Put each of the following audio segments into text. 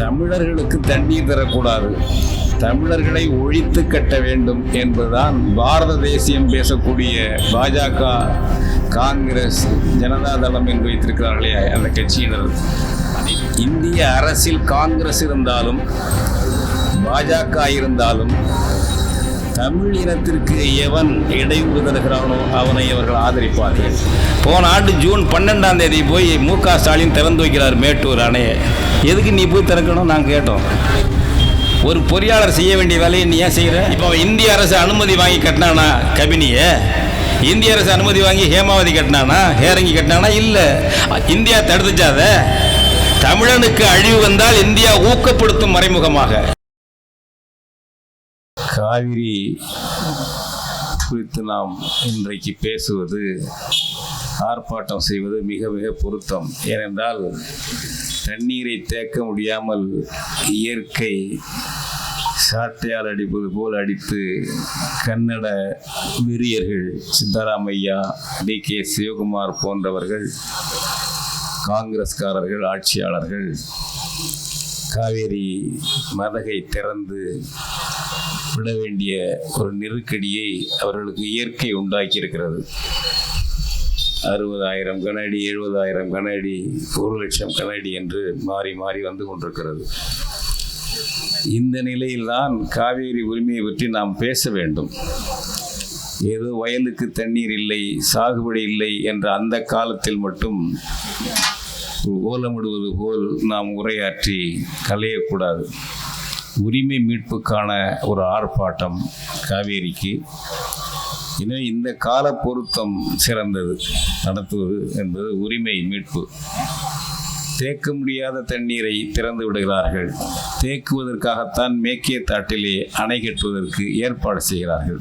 தமிழர்களுக்கு தண்ணீர் தரக்கூடாது. தமிழர்களை ஒழித்து கட்ட வேண்டும் என்பதுதான் பாரத தேசியம் பேசக்கூடிய பாஜக காங்கிரஸ் ஜனதா தளம் என்று வைத்திருக்கிறார்களே அந்த கட்சியினர். இந்திய அரசில் காங்கிரஸ் இருந்தாலும் பாஜக இருந்தாலும் தமிழ் இனத்திற்கு எவன் இடையூறு தருகிறானோ அவனை அவர்கள் ஆதரிப்பார்கள். போன ஆண்டு ஜூன் பன்னெண்டாம் தேதி போய் மு க ஸ்டாலின் திறந்து வைக்கிறார் மேட்டூர் அணையை. எதுக்கு நீ போய் திறக்கணும்? நாங்கள் கேட்டோம். ஒரு பொறியாளர் செய்ய வேண்டிய வேலையை நீ ஏன் செய்கிற இப்போ இந்திய அரசு அனுமதி வாங்கி கட்டினானா கபினியை? இந்திய அரசு அனுமதி வாங்கி ஹேமாவதி கட்டினானா? ஹேரங்கி கட்டினானா? இல்லை. இந்தியா தடுத்துச்சாத? தமிழனுக்கு அழிவு வந்தால் இந்தியா ஊக்கப்படுத்தும் மறைமுகமாக. காவிரி குறித்து நாம் இன்றைக்கு பேசுவது ஆர்ப்பாட்டம் செய்வது மிக மிக பொருத்தம். ஏனென்றால் தண்ணீரை தேக்க முடியாமல் இயற்கை சாட்டையால் அடிப்பது போல் அடித்து கன்னட வெறியர்கள் சித்தராமையா டி. கே. சிவகுமார் போன்றவர்கள் காங்கிரஸ்காரர்கள் ஆட்சியாளர்கள் காவேரி மதகை திறந்து விட வேண்டிய ஒரு நெருக்கடியை அவர்களுக்கு இயற்கை உண்டாக்கியிருக்கிறது. அறுபதாயிரம் கனஅடி எழுபதாயிரம் கனஅடி ஒரு லட்சம் கனஅடி என்று மாறி மாறி வந்து கொண்டிருக்கிறது. இந்த நிலையில்தான் காவேரி உரிமையை பற்றி நாம் பேச வேண்டும். ஏதோ வயலுக்கு தண்ணீர் இல்லை சாகுபடி இல்லை என்ற அந்த காலத்தில் மட்டும் ஓலமிடுவது போல் நாம் உரையாற்றி கலையக்கூடாது உரிமை மீட்புக்கான ஒரு ஆர்ப்பாட்டம் காவேரிக்கு எனவே இந்த கால பொருத்தம் சிறந்தது. நடத்துவது என்பது உரிமை மீட்பு. தேக்க முடியாத தண்ணீரை திறந்து விடுகிறார்கள். தேக்குவதற்காகத்தான் மேற்கே தாட்டிலே அணை கட்டுவதற்கு ஏற்பாடு செய்கிறார்கள்.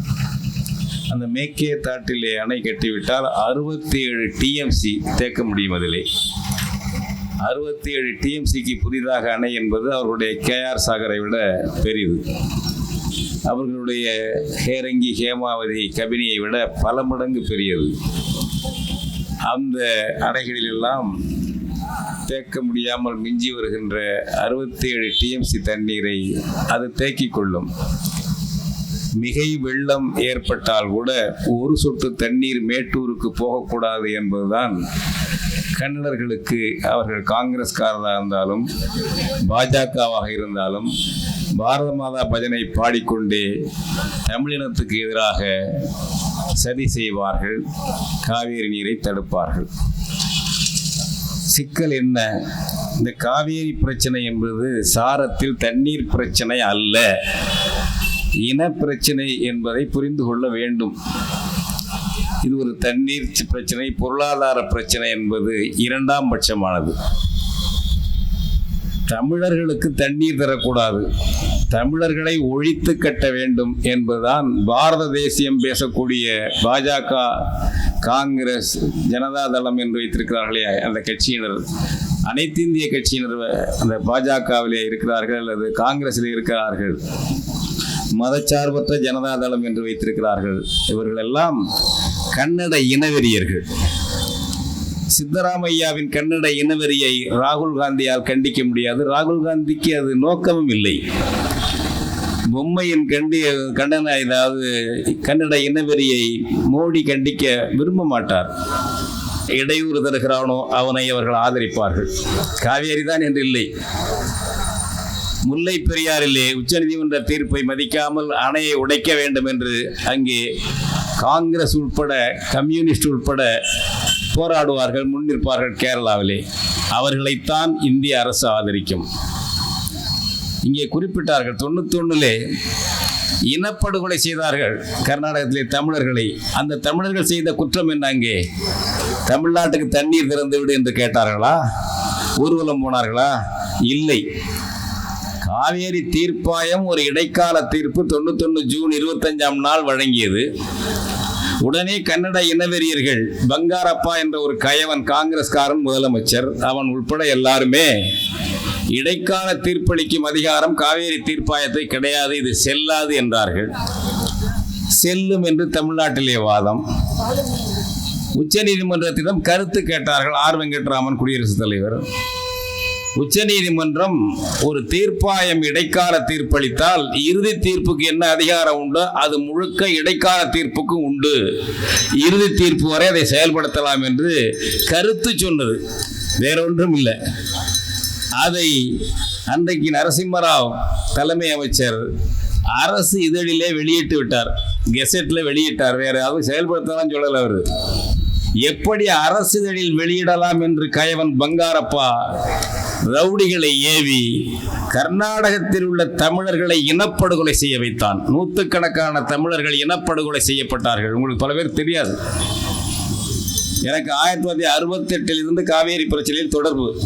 அந்த மேற்கே தாட்டிலே அணை கட்டிவிட்டால் அறுபத்தி ஏழு டிஎம்சி தேக்க முடியும் அதிலே. அறுபத்தி ஏழு டிஎம்சிக்கு புதிதாக அணை என்பது அவர்களுடைய கேஆர் சாகரை விட பெரியது அவர்களுடைய ஹேரங்கி ஹேமாவதி கபினியை விட பல மடங்கு பெரியது. அந்த அணைகளிலெல்லாம் தேக்க முடியாமல் மிஞ்சி வருகின்ற அறுபத்தி ஏழு டிஎம்சி தண்ணீரை அது தேக்கிக் கொள்ளும். மிகை வெள்ளம் ஏற்பட்டால் கூட ஒரு சொட்டு தண்ணீர் மேட்டூருக்கு போகக்கூடாது என்பதுதான் கன்னடர்களுக்கு அவர்கள் காங்கிரஸ்காரராக இருந்தாலும் பாஜகவாக இருந்தாலும் பாரத மாதா பஜனை பாடிக்கொண்டே தமிழினத்துக்கு எதிராக சதி செய்வார்கள் காவேரி நீரை தடுப்பார்கள். சிக்கல் என்ன? இந்த காவேரி பிரச்சனை என்பது சாரத்தில் தண்ணீர் பிரச்சனை அல்ல. இன பிரச்சனை என்பதை புரிந்து கொள்ள வேண்டும். இது ஒரு தண்ணீர் பிரச்சனை பொருளாதார பிரச்சனை என்பது இரண்டாம் பட்சமானது. தமிழர்களுக்கு தண்ணீர் தரக்கூடாது. தமிழர்களை ஒழித்து கட்ட வேண்டும் என்பதுதான் பாரத தேசியம் பேசக்கூடிய பாஜக காங்கிரஸ் ஜனதா தளம் என்று வைத்திருக்கிறார்களே அந்த கட்சியினர். அனைத்து இந்திய கட்சியினர் அந்த பாஜகவிலே இருக்கிறார்கள் அல்லது காங்கிரஸில் இருக்கிறார்கள். மதச்சார்பற்ற ஜனதா தளம் என்று வைத்திருக்கிறார்கள். இவர்கள் எல்லாம் கன்னட இனவெறியர்கள். சித்தராமையாவின் கன்னட இனவெறியை ராகுல் காந்தியால் கண்டிக்க முடியாது. ராகுல் காந்திக்கு அது நோக்கமும் இல்லை. பொம்மையின் கண்டி கண்டன ஏதாவது கன்னட இனவெறியை மோடி கண்டிக்க விரும்ப மாட்டார். இடையூறு தருகிறானோ அவனை அவர்கள் ஆதரிப்பார்கள். காவேரி தான் என்று இல்லை. முல்லை பெரியாரிலே உச்சநீதிமன்ற தீர்ப்பை மதிக்காமல் அணையை உடைக்க வேண்டும் என்று அங்கே காங்கிரஸ் உட்பட கம்யூனிஸ்ட் உட்பட போராடுவார்கள் முன்னிற்பார்கள் கேரளாவிலே. அவர்களைத்தான் இந்திய அரசு ஆதரிக்கும். இங்கே குறிப்பிட்டார்கள் தொண்ணூத்தொன்னுலே இனப்படுகொலை செய்தார்கள் கர்நாடகத்திலே தமிழர்களை. அந்த தமிழர்கள் செய்த குற்றம் என்ன அங்கே? தமிழ்நாட்டுக்கு தண்ணீர் திறந்து விடு என்று கேட்டார்களா? ஊர்வலம் போனார்களா? இல்லை. காவேரி தீர்ப்பாயம் ஒரு இடைக்கால தீர்ப்பு தொண்ணூத்தொன்னு ஜூன் இருபத்தஞ்சாம் நாள் வழங்கியது. உடனே கன்னட இனவெறியர்கள் பங்காரப்பா என்ற ஒரு கயவன் காங்கிரஸ்காரன் முதலமைச்சர் அவன் உட்பட எல்லாருமே இடைக்கால தீர்ப்பளிக்கும் அதிகாரம் காவேரி தீர்ப்பாயத்தை கிடையாது இது செல்லாது என்றார்கள். செல்லும் என்று தமிழ்நாட்டிலே வாதம். உச்ச நீதிமன்றத்திடம் கருத்து கேட்டார்கள் ஆர் வெங்கட்ராமன் குடியரசுத் தலைவர். உச்சநீதிமன்றம் ஒரு தீர்ப்பாயம் இடைக்கால தீர்ப்பளித்தால் இறுதி தீர்ப்புக்கு என்ன அதிகாரம் உண்டோ? அது முழுக்க இடைக்கால தீர்ப்புக்கும் உண்டு. இறுதி தீர்ப்பு வரை அதை செயல்படுத்தலாம் என்று கருத்து சொன்னது. வேறொன்றும் இல்லை. அதை அன்றைக்கு நரசிம்மராவ் தலைமை அமைச்சர் அரசு இதழிலே வெளியிட்டு விட்டார். கெசெட்டில் வெளியிட்டார். வேற யாரும் செயல்படுத்தலாம் சொல்லல அவர். எப்படி அரசு இதழில் வெளியிடலாம் என்று கயவன் பங்காரப்பா ரவுடிகளை ஏவி கர்நாடகத்தில் உள்ள தமிழர்களை இனப்படுகொலை செய்ய வைத்தான். நூற்றுக்கணக்கான தமிழர்கள் இனப்படுகொலை செய்யப்பட்டார்கள். உங்களுக்கு பல பேர் தெரியாது. எனக்கு ஆயிரத்தி தொள்ளாயிரத்தி அறுபத்தெட்டில் இருந்து காவேரி பிரச்சனையில் தொடர்பு.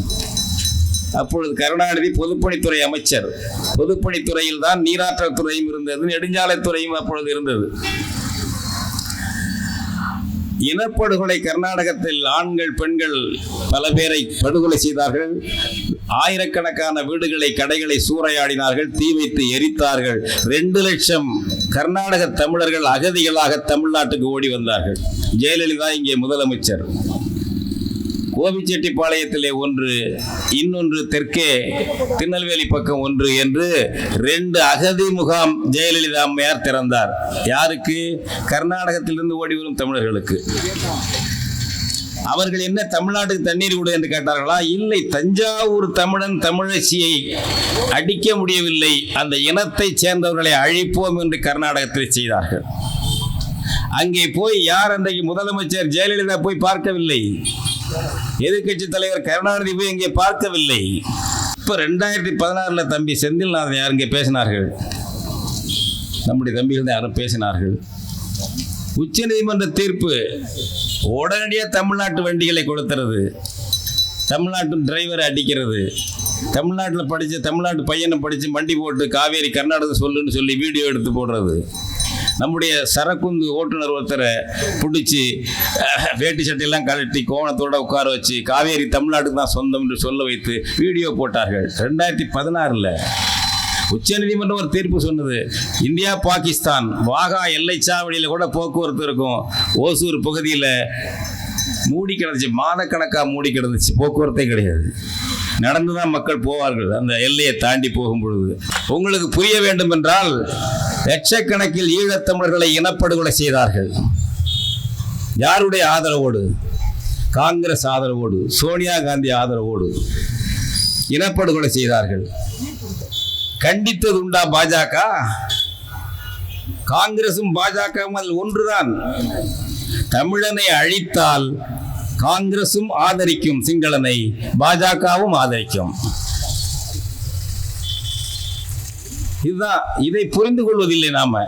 அப்பொழுது கருணாநிதி பொதுப்பணித்துறை அமைச்சர். பொதுப்பணித்துறையில் தான் நீராற்றல் துறையும் இருந்தது நெடுஞ்சாலைத்துறையும் அப்பொழுது இருந்தது. இனப்படுகொலை கர்நாடகத்தில் ஆண்கள் பெண்கள் பல பேரை படுகொலை செய்தார்கள். ஆயிரக்கணக்கான வீடுகளை கடைகளை சூறையாடினார்கள் தீ வைத்து எரித்தார்கள். ரெண்டு லட்சம் கர்நாடக தமிழர்கள் அகதிகளாக தமிழ்நாட்டுக்கு ஓடி வந்தார்கள். ஜெயலலிதா இங்கே முதலமைச்சர். கோபிச்செட்டிப்பாளையத்திலே ஒன்று இன்னொன்று தெற்கே திருநெல்வேலி பக்கம் ஒன்று என்று ரெண்டு அகதி முகாம் ஜெயலலிதா அம்மையார் திறந்தார். யாருக்கு? கர்நாடகத்திலிருந்து ஓடி வரும் தமிழர்களுக்கு. அவர்கள் என்ன தமிழ்நாட்டுக்கு தண்ணீர் விடு என்று கேட்டார்களா? இல்லை தஞ்சாவூர் தமிழன் தமிழச்சியை அடிக்க முடியவில்லை. அந்த இனத்தைச் சேர்ந்தவர்களை அழிப்போம் என்று கர்நாடகத்தில் செய்தார்கள். அங்கே போய் யார் அன்றைக்கு முதலமைச்சர் ஜெயலலிதா போய் பார்க்கவில்லை? எதிர்க்கட்சி தலைவர் கருணாநிதி போய் இங்கே பார்க்கவில்லை. இப்போ ரெண்டாயிரத்தி பதினாறில் தம்பி செந்தில்நாதன் யார் இங்கே பேசினார்கள்? நம்முடைய தம்பிகள் தான் யாரும் பேசினார்கள். உச்சநீதிமன்ற தீர்ப்பு உடனடியாக தமிழ்நாட்டு வண்டிகளை கொடுத்துறது தமிழ்நாட்டு டிரைவரை அடிக்கிறது. தமிழ்நாட்டில் படித்த தமிழ்நாட்டு பையனை படித்து வண்டி போட்டு காவேரி கர்நாடகம் சொல்லுன்னு சொல்லி வீடியோ எடுத்து போடுறது. நம்முடைய சரக்குந்து ஓட்டுநர் ஒருத்தரை பிடிச்சி வேட்டி சட்டையெல்லாம் கழட்டி கோணத்தோடு உட்கார வச்சு காவேரி தமிழ்நாட்டுக்கு தான் சொந்தம் என்று சொல்ல வைத்து வீடியோ போட்டார்கள். ரெண்டாயிரத்தி பதினாறில் உச்சநீதிமன்றம் ஒரு தீர்ப்பு சொன்னது. இந்தியா பாகிஸ்தான் வாகா எல்லைச்சாவடியில் கூட போக்குவரத்து இருக்கும். ஓசூர் பகுதியில் மூடி கிடந்துச்சு மாதக்கணக்காக மூடி கிடந்துச்சு போக்குவரத்தே கிடையாது. நடந்து தான் மக்கள் போவார்கள். அந்த எல்லையை தாண்டி போகும் பொழுது. உங்களுக்கு புரிய வேண்டும் என்றால் லட்சக்கணக்கில் ஈழத்தமிழர்களை இனப்படுகொலை செய்தார்கள். யாருடைய ஆதரவோடு? காங்கிரஸ் ஆதரவோடு சோனியா காந்தி ஆதரவோடு இனப்படுகொலை செய்தார்கள். கண்டித்தது உண்டா பாஜக? காங்கிரசும் பாஜகவும் அதில் ஒன்றுதான். தமிழனை அழித்தால் காங்கிரசும் ஆதரிக்கும் சிங்களனை பாஜகவும் ஆதரிக்கும். இதுதான் இதை புரிந்து கொள்வதில்லை நாம.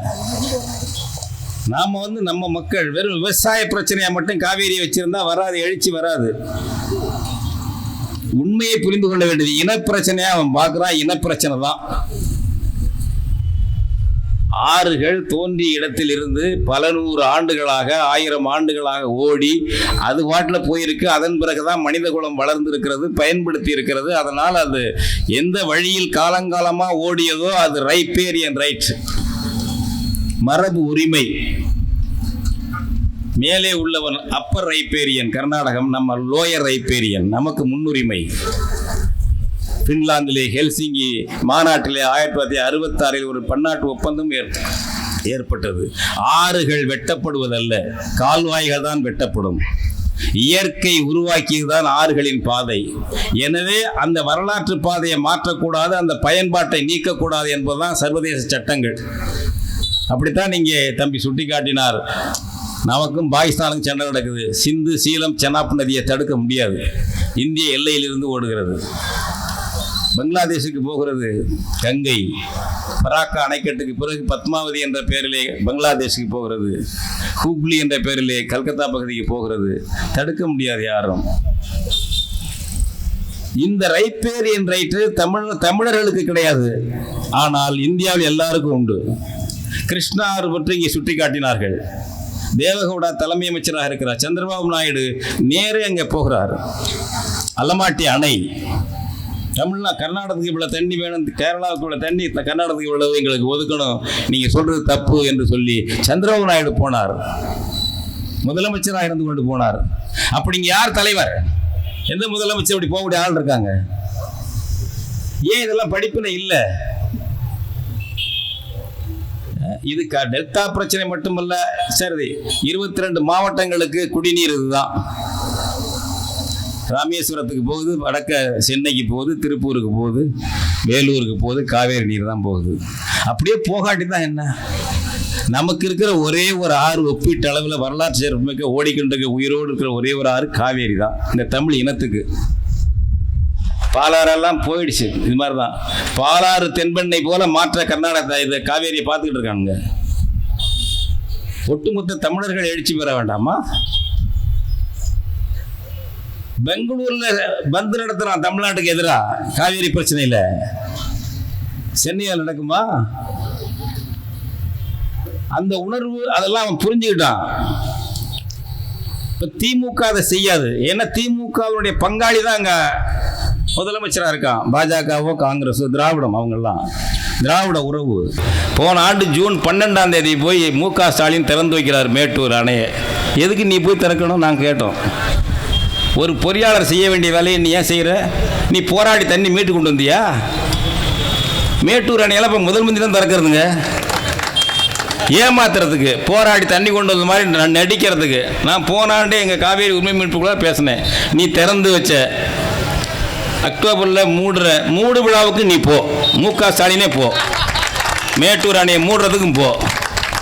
நாம வந்து நம்ம மக்கள் வெறும் விவசாய பிரச்சனையா மட்டும் காவேரியை வச்சிருந்தா வராது எழுச்சி வராது. உண்மையை புரிந்து கொள்ள வேண்டியது இனப்பிரச்சனையா அவன் பார்க்குறான் இனப்பிரச்சனை தான். ஆறுகள் தோன்றிய இடத்தில் இருந்து பல நூறு ஆண்டுகளாக ஆயிரம் ஆண்டுகளாக ஓடி அது பாட்டில் போயிருக்கு. அதன் பிறகுதான் மனித குலம் வளர்ந்திருக்கிறது பயன்படுத்தி இருக்கிறது அதனால் அது எந்த வழியில் காலங்காலமாக ஓடியதோ அது ரைப்பேரியன் ரைட். மரபு உரிமை. மேலே உள்ளவன் அப்பர் ரைப்பேரியன். கர்நாடகம் நம்ம லோயர் ரைப்பேரியன். நமக்கு முன்னுரிமை. பின்லாந்திலே ஹெல்சிங்கி மாநாட்டிலே ஆயிரத்தி தொள்ளாயிரத்தி அறுபத்தாறில் ஒரு பன்னாட்டு ஒப்பந்தம் ஏற்- ஏற்பட்டது. ஆறுகள் வெட்டப்படுவதல்ல கால்வாய்கள் தான் வெட்டப்படும். இயற்கை உருவாக்கியதுதான் ஆறுகளின் பாதை. எனவே அந்த வரலாற்று பாதையை மாற்றக்கூடாது அந்த பயன்பாட்டை நீக்கக்கூடாது என்பதுதான் சர்வதேச சட்டங்கள். அப்படித்தான் இங்கே தம்பி சுட்டிக்காட்டினார். நமக்கும் பாகிஸ்தானுக்கும் சண்டை நடக்குது. சிந்து சீலம் செனாப் நதியை தடுக்க முடியாது. இந்திய எல்லையிலிருந்து ஓடுகிறது. பங்களாதேஷுக்கு போகிறது கங்கை. பராக்கா அணைக்கட்டுக்கு பிறகு பத்மாவதி என்ற பெயரிலே பங்களாதேஷுக்கு போகிறது. ஹூக்லி என்ற பெயரிலே கல்கத்தா பகுதிக்கு போகிறது. தடுக்க முடியாது யாரும். இந்த ரைப்பேரியன் ரைட்டு தமிழ் தமிழர்களுக்கு கிடையாது. ஆனால் இந்தியாவில் எல்லாருக்கும் உண்டு. கிருஷ்ணா அவர் பற்றி இங்கே சுட்டி காட்டினார்கள் தேவகவுடா தலைமை அமைச்சராக இருக்கிறார். சந்திரபாபு நாயுடு நேரே அங்கே போகிறார். அலமாட்டி அணை. தமிழ்னா கர்நாடகத்துக்கு இவ்வளோ தண்ணி வேணும் கேரளாவுக்கு இவ்வளோ தண்ணி கர்நாடகத்துக்கு இவ்வளவு எங்களுக்கு ஒதுக்கணும். நீங்கள் சொல்கிறது தப்பு என்று சொல்லி சந்திரபாபு நாயுடு போனார். முதலமைச்சராக இருந்து கொண்டு போனார். அப்படி இங்கே யார் தலைவர்? எந்த முதலமைச்சர் இப்படி போகக்கூடிய ஆள் இருக்காங்க? ஏன் இதெல்லாம் படிப்பில் இல்லை? இது டெல்டா பிரச்சனை மட்டுமல்ல சரி இருபத்தி ரெண்டு மாவட்டங்களுக்கு குடிநீர் இதுதான். ராமேஸ்வரத்துக்கு போகுது வடக்க சென்னைக்கு போகுது திருப்பூருக்கு போகுது வேலூருக்கு போகுது காவேரி நீர் தான் போகுது. அப்படியே போகாட்டி தான் என்ன? நமக்கு இருக்கிற ஒரே ஒரு ஆறு ஒப்பீட்டு அளவில் வரலாற்று சிறப்புமிக்க ஓடிக்கொண்டிருக்க உயிரோடு இருக்கிற ஒரே ஒரு ஆறு காவேரி தான். இந்த தமிழ் இனத்துக்கு. பாலாறெல்லாம் போயிடுச்சு இது மாதிரி தான் பாலாறு தென்பெண்ணை போல மாற்ற கர்நாடகா இதை காவேரியை பார்த்துக்கிட்டு இருக்கானுங்க. ஒட்டுமொத்த தமிழர்கள் எழுச்சி பெற வேண்டாமா? பெங்களூர்ல பந்து நடத்துறான் தமிழ்நாட்டுக்கு எதிராக காவேரி பிரச்சனையில். சென்னையில் நடக்குமா? அந்த உணர்வு அதெல்லாம் அவன் புரிஞ்சுக்கிட்டான். இப்போ திமுக அதை செய்யாது. ஏன்னா திமுகவுடைய பங்காளி தான் அங்கே முதலமைச்சராக இருக்கான். பாஜகவோ காங்கிரஸோ திராவிடம் அவங்கெல்லாம். திராவிட உறவு. போன ஆண்டு ஜூன் பன்னெண்டாம் தேதி போய் மு க ஸ்டாலின் திறந்து வைக்கிறார் மேட்டூர் அணையை. எதுக்கு நீ போய் திறக்கணும்? நாங்கள் கேட்டோம். ஒரு பொறியாளர் செய்ய வேண்டிய வேலையை நீ ஏன் செய்கிற நீ போராடி தண்ணி மீட்டு கொண்டு வந்தியா? மேட்டூர் அணையெல்லாம் இப்போ முதல் முந்தி தான் திறக்கிறதுங்க. ஏமாத்துறதுக்கு போராடி தண்ணி கொண்டு வந்த மாதிரி நான் நடிக்கிறதுக்கு. நான் போனாண்டே எங்கள் காவேரி உரிமை மீட்புக்குள்ள பேசினேன். நீ திறந்து வச்ச அக்டோபரில் மூடுற மூடு விழாவுக்கு நீ போ. மு க. ஸ்டாலினே போ. மேட்டூர் அணையை மூடுறதுக்கும் போ.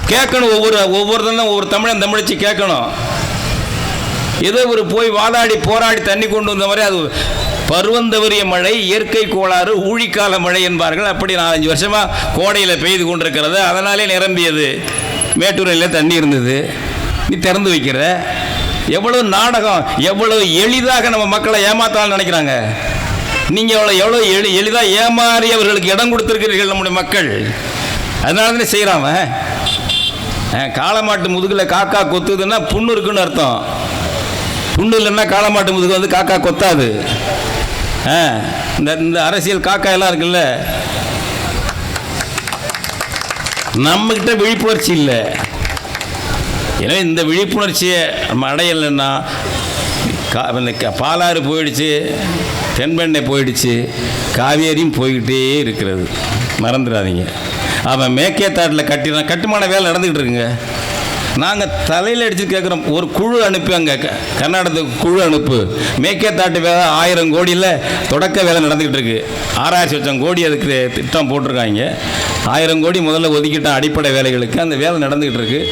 கேட்கணும் ஒவ்வொரு ஒவ்வொருத்தனும் ஒவ்வொரு தமிழன் தமிழச்சி கேட்கணும். ஏதோ ஒரு போய் வாதாடி போராடி தண்ணி கொண்டு வந்த மாதிரி அது பருவந்தவரிய மழை இயற்கை கோளாறு ஊழிக்கால மழை என்பார்கள். அப்படி நாலஞ்சு வருஷமாக கோடையில் பெய்து கொண்டிருக்கிறது. அதனாலே நிரம்பியது. மேட்டூரில் தண்ணி இருந்தது. நீ திறந்து வைக்கிற. எவ்வளோ நாடகம் எவ்வளவு எளிதாக நம்ம மக்களை ஏமாத்தாலும் நினைக்கிறாங்க. நீங்கள் எவ்வளோ எவ்வளோ எளி எளிதாக ஏமாறி அவர்களுக்கு இடம் கொடுத்துருக்கிறீர்கள் நம்முடைய மக்கள். அதனால தானே செய்கிறான் காளமாட்டு முதுகில் காக்கா கொத்துதுன்னா புண்ணு இருக்குன்னு அர்த்தம். புண்ணு இல்லைன்னா காலமாட்டு முதுகு வந்து காக்கா கொத்தாது. ஆ, இந்த இந்த அரசியல் காக்கா எல்லாம் இருக்குல்ல. நம்மக்கிட்ட விழிப்புணர்ச்சி இல்லை. எனவே இந்த விழிப்புணர்ச்சியை நம்ம அடையலைன்னா கா இந்த க- பாலாறு போயிடுச்சு தென்பெண்ணை போயிடுச்சு காவேரியும் போய்கிட்டே இருக்கிறது. மறந்துடாதீங்க. அவன் மேக்கேத்தாட்டில் கட்டினா கட்டுமான வேலை நடந்துக்கிட்டு இருக்குங்க. நாங்கள் தலையில் அடித்து கேட்குறோம் ஒரு குழு அனுப்பி அங்கே. க- கர்நாடகத்துக்கு குழு அனுப்பு. மேக்கேத்தாட்டு வேலை ஆயிரம் கோடியில் தொடக்க வேலை நடந்துக்கிட்டு இருக்கு. ஆறாயிரத்தி லட்சம் கோடி அதுக்கு திட்டம் போட்டிருக்காங்க. ஆயிரம் கோடி முதல்ல ஒதுக்கிட்டான் அடிப்படை வேலைகளுக்கு அந்த வேலை நடந்துக்கிட்டு இருக்கு.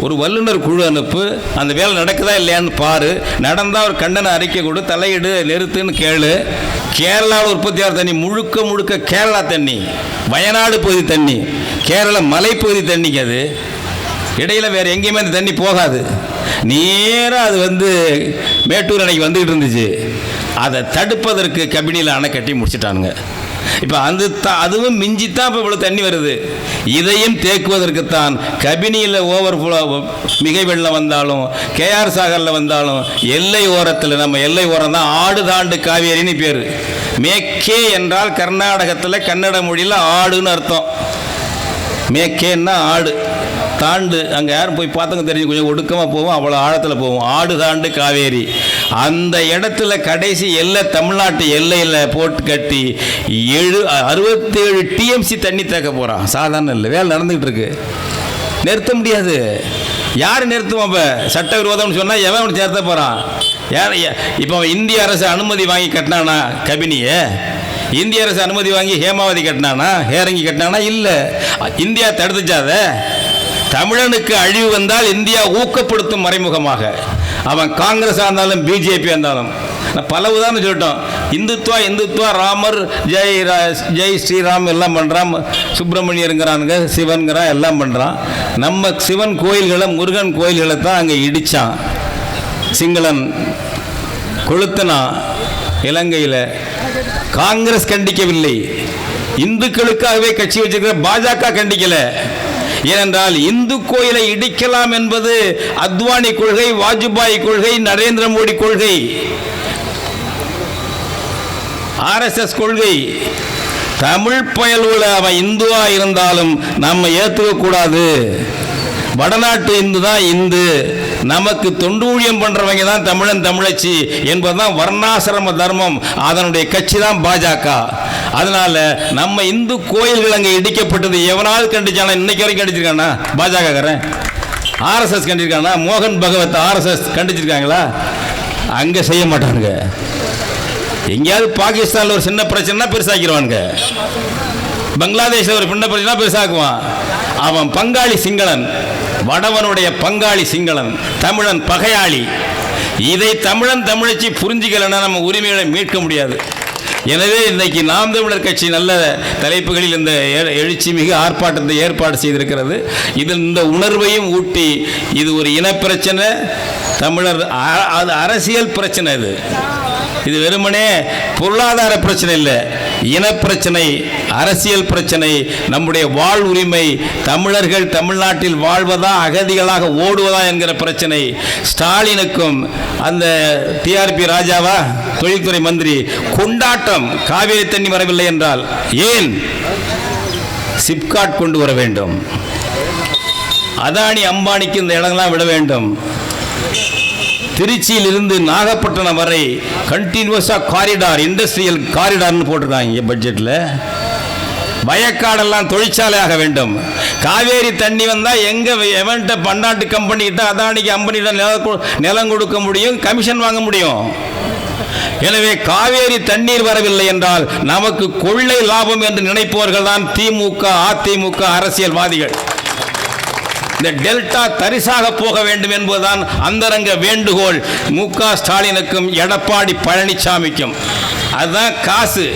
ஒரு வல்லுநர் குழு அனுப்பு. அந்த வேலை நடக்குதா இல்லையான்னு பாரு. நடந்தால் ஒரு கண்டன அறிக்கை கொடு தலையிடு நிறுத்துன்னு கேளு. கேரளாவில் உற்பத்தியாளர் தண்ணி முழுக்க முழுக்க கேரளா தண்ணி. வயநாடு பகுதி தண்ணி. கேரள மலைப்பகுதி தண்ணிக்கு அது. இடையில் வேறு எங்கேயுமே அந்த தண்ணி போகாது. நேராக அது வந்து மேட்டூர் அணைக்கு வந்துக்கிட்டு இருந்துச்சு. அதை தடுப்பதற்கு கபினியில் அணை கட்டி முடிச்சிட்டானுங்க. இப்போ அந்த த- அதுவும் மிஞ்சித்தான் இப்போ இவ்வளோ தண்ணி வருது. இதையும் தேக்குவதற்குத்தான் கபினியில் ஓவர் மிகை வெள்ளம் வந்தாலும் கேஆர் சாகரில் வந்தாலும் எல்லை ஓரத்தில் நம்ம எல்லை ஓரம் தான் ஆடு தாண்டு காவேரின்னு பேர். மேக்கே என்றால் கர்நாடகத்தில் கன்னட மொழியில் ஆடுன்னு அர்த்தம். மேக்கேன்னா ஆடு. தாண்டு அங்கே யாரும் போய் பார்த்தவங்க தெரிஞ்சு கொஞ்சம் ஒடுக்கமாக போவோம் அவ்வளோ ஆழத்தில் போவோம். ஆடு தாண்டு காவேரி. அந்த இடத்துல கடைசி எல்லை தமிழ்நாட்டு எல்லையில் போட்டு கட்டி எழு அறுபத்தேழு டிஎம்சி தண்ணி தேக்க போகிறான் சாதாரண இல்லை வேலை நடந்துகிட்டு இருக்கு. நிறுத்த முடியாது. யார் நிறுத்துவோம் இப்போ சட்டவிரோதம்னு சொன்னால் எவன் அவன் சேர்த்த போகிறான் யார் இப்போ அவன் இந்திய அரசு அனுமதி வாங்கி கட்டினானா கபினியை? இந்திய அரசு அனுமதி வாங்கி ஹேமாவதி கட்டினானா? ஹேரங்கி கட்டினானா? இல்லை. இந்தியா தடுத்துச்சாத? தமிழனுக்கு அழிவு வந்தால் இந்தியா ஊக்கப்படுத்தும் மறைமுகமாக. அவன் காங்கிரஸாக இருந்தாலும் பிஜேபி இருந்தாலும். பல உதாரணம் சொல்லிட்டோம். இந்துத்வா இந்துத்வா ராமர் ஜெய் ரா- ஜெய் ஸ்ரீராம் எல்லாம் பண்ணுறான் சுப்பிரமணியருங்கிறானுங்க சிவன்கிறான் எல்லாம் பண்ணுறான் நம்ம சிவன் கோயில்களை முருகன் கோயில்களை தான் அங்கே இடித்தான் சிங்களன் கொளுத்தனா இலங்கையில். காங்கிரஸ் கண்டிக்கவில்லை. இந்துக்களுக்காகவே கட்சி வச்சிருக்கிற பாஜக கண்டிக்கலை. ஏனென்றால் இந்து கோயிலை இடிக்கலாம் என்பது அத்வானி கொள்கை வாஜ்பாய் கொள்கை நரேந்திர மோடி கொள்கை. ஆர்எஸ்எஸ் கொள்கை. தமிழ் பயல்களை அவன் இந்துவா இருந்தாலும் நம்ம ஏற்றுக்கக்கூடாது வடநாட்டு இந்து தான் இந்து. நமக்கு தொண்டூழியம் பண்றவங்க தான் தமிழன் தமிழச்சி என்பதுதான் வர்ணாசிரம தர்மம். அதனுடைய கட்சி தான் பாஜக. அதனால நம்ம இந்து கோயில்கள் அங்கே இடிக்கப்பட்டது எவனாவது கண்டிச்சானா? இன்னைக்கு வரைக்கும் கண்டிச்சிருக்கானா? பாஜகக்காரன். ஆர்எஸ்எஸ் கண்டிருக்கானா மோகன் பகவத் ஆர்எஸ்எஸ் கண்டிச்சிருக்காங்களா? அங்கே செய்ய மாட்டானுங்க. எங்கேயாவது பாகிஸ்தானில் ஒரு சின்ன பிரச்சனைனா பெருசாக்கிடுவானுங்க பங்களாதேஷில் ஒரு பின்ன பிரச்சனை பெருசாக்குவான். அவன் பங்காளி சிங்களன். வடவனுடைய பங்காளி சிங்களன் தமிழன் பகையாளி. இதை தமிழன் தமிழச்சி புரிஞ்சுக்கலைன்னா நம்ம உரிமைகளை மீட்க முடியாது. எனவே இன்றைக்கு நாம் தமிழர் கட்சி நல்ல தலைப்புகளில் இந்த எ- எழுச்சி மிகு ஆர்ப்பாட்டத்தை ஏற்பாடு செய்திருக்கிறது. இதில் இந்த உணர்வையும் ஊட்டி இது ஒரு இனப்பிரச்சனை தமிழர் அ- அது அரசியல் பிரச்சனை இது. இது வெறுமனே பொருளாதார பிரச்சனை இல்லை. இனப்பிரச்சனை அரசியல் பிரச்சனை நம்முடைய வாழ் உரிமை தமிழர்கள் தமிழ்நாட்டில் வாழ்வதா அகதிகளாக ஓடுவதா என்கிற பிரச்சனை. ஸ்டாலினுக்கும் அந்த டிஆர்பி ராஜாவா தொழில்துறை மந்திரி கொண்டாட்டம் காவேரி தண்ணி வரவில்லை என்றால் ஏன் சிப்காட் கொண்டு வர வேண்டும்? அதானி அம்பானிக்கு இந்த இடங்கள்லாம் விட வேண்டும். திருச்சியிலிருந்து நாகப்பட்டினம் வரை கண்டினியூஸாக காரிடார் இண்டஸ்ட்ரியல் காரிடார்னு போட்டிருக்காங்க பட்ஜெட்டில் வயக்காடெல்லாம் தொழிற்சாலையாக வேண்டும். காவேரி தண்ணி வந்தால் எங்கே எவன்கிட்ட பன்னாட்டு கம்பெனிகிட்ட அதானிக்கு கம்பெனிகிட்ட நிலம் நிலம் கொடுக்க முடியும் கமிஷன் வாங்க முடியும். எனவே காவேரி தண்ணீர் வரவில்லை என்றால் நமக்கு கொள்ளை லாபம் என்று நினைப்பவர்கள் தான் திமுக அதிமுக அரசியல்வாதிகள். இந்த டெல்டா தரிசாக போக வேண்டும் என்பதுதான் அந்தரங்க வேண்டுகோள். மு க ஸ்டாலினுக்கும் எடப்பாடி பழனிசாமிக்கும் அதுதான் காசு.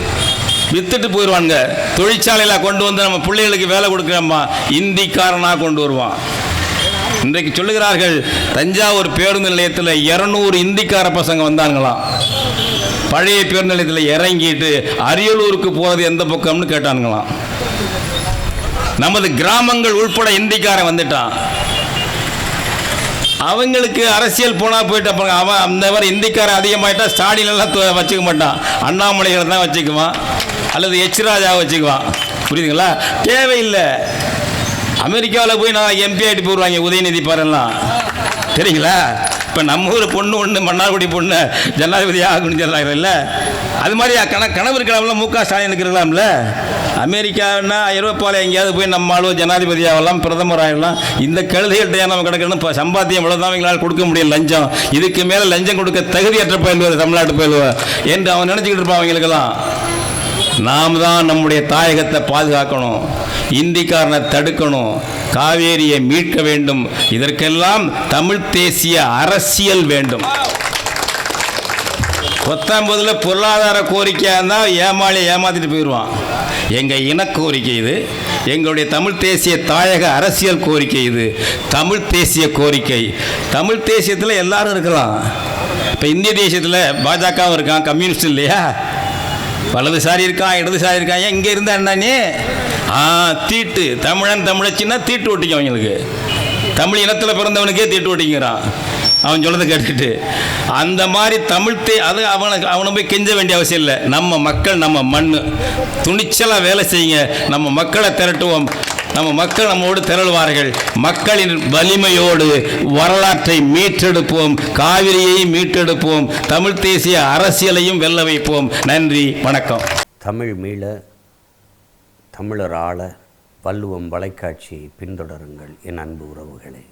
வித்துட்டு போயிடுவாங்க தொழிற்சாலையில் கொண்டு வந்து நம்ம பிள்ளைகளுக்கு வேலை கொடுக்குறோம்மா. இந்திக்காரனாக கொண்டு வருவான். இன்றைக்கு சொல்லுகிறார்கள் தஞ்சாவூர் பேருந்து நிலையத்தில் இரநூறு இந்திக்கார பசங்க வந்தாங்களாம் பழைய பேருந்து நிலையத்தில் இறங்கிட்டு அரியலூருக்கு போகிறது எந்த பக்கம்னு கேட்டானுங்களாம். நமது கிராமங்கள் உள்பட இந்திக்காரன் வந்துட்டான். அவங்களுக்கு அரசியல் போனால் போயிட்டு அப்புறம் அவன் அந்த மாதிரி இந்திக்காரன் அதிகமாயிட்டா ஸ்டாலின் எல்லாம் வச்சுக்க மாட்டான். அண்ணாமலைகளை தான் வச்சுக்குவான். அல்லது எச் ராஜாவை வச்சுக்குவான். புரியுதுங்களா? தேவையில்லை. அமெரிக்காவில் போய் நான் எம்பி ஆகிட்டு போடுவாங்க உதயநிதி பாருலாம் சரிங்களா இப்போ நம்ம ஊர் பொண்ணு ஒன்று மன்னார்குடி பொண்ணு ஜனாதிபதி ஆகணும்னு சொல்லாங்கல்ல அது மாதிரி கண கணவர் இருக்கலாம்ல மு க ஸ்டாலின் இருக்கலாம்ல. அமெரிக்கான்னா ஐரோப்பாவில் எங்கேயாவது போய் நம்ம ஆளுவ ஜனாதிபதி ஆகலாம் பிரதமர் ஆகலாம். இந்த கழுதைகள்ட்ட நம்ம கிடக்கணும். இப்போ சம்பாத்தியம் இவ்வளோதான் எங்களால் கொடுக்க முடியும் லஞ்சம். இதுக்கு மேலே லஞ்சம் கொடுக்க தகுதியற்ற பயில்வார் தமிழ்நாட்டு பயில்வார். என்று அவன் நினச்சிக்கிட்டு இருப்பான் அவங்களுக்கெல்லாம். நாம் தான் நம்முடைய தாயகத்தை பாதுகாக்கணும். இந்திக்காரனை தடுக்கணும். காவேரியை மீட்க வேண்டும். இதற்கெல்லாம் தமிழ் தேசிய அரசியல் வேண்டும். பத்தொன்பதுல பொருளாதார கோரிக்கையாக இருந்தால் ஏமாளி ஏமாத்திட்டு போயிடுவான் எங்கள் இன கோரிக்கை இது. எங்களுடைய தமிழ் தேசிய தாயக அரசியல் கோரிக்கை இது. தமிழ் தேசிய கோரிக்கை. தமிழ் தேசியத்தில் எல்லாரும் இருக்கலாம். இப்போ இந்திய தேசியத்தில் பாஜகவும் இருக்கான் கம்யூனிஸ்ட் இல்லையா? வலதுசாரி இருக்கான் இடதுசாரி இருக்கான் ஏன் இங்கே இருந்தா என்னன்னே ஆ தீட்டு. தமிழன் தமிழச்சின்னா தீட்டு ஒட்டிக்கும் அவங்களுக்கு தமிழ் இனத்தில் பிறந்தவனுக்கே தீட்டு ஒட்டிக்கிறான் அவன் சொல்கிறத கேட்டுட்டு அந்த மாதிரி தமிழ் தே அது அவனுக்கு அவனை போய் கெஞ்ச வேண்டிய அவசியம் இல்லை. நம்ம மக்கள் நம்ம மண் துணிச்சலாக வேலை செய்யுங்க. நம்ம மக்களை திரட்டுவோம். நம்ம மக்கள் நம்மோடு திரளுவார்கள். மக்களின் வலிமையோடு வரலாற்றை மீட்டெடுப்போம். காவிரியையும் மீட்டெடுப்போம். தமிழ் தேசிய அரசியலையும் வெல்ல வைப்போம். நன்றி வணக்கம். தமிழ் மீள தமிழர் ஆள வள்ளுவம் வலைக்காட்சியை பின்தொடருங்கள் என் அன்பு உறவுகளே.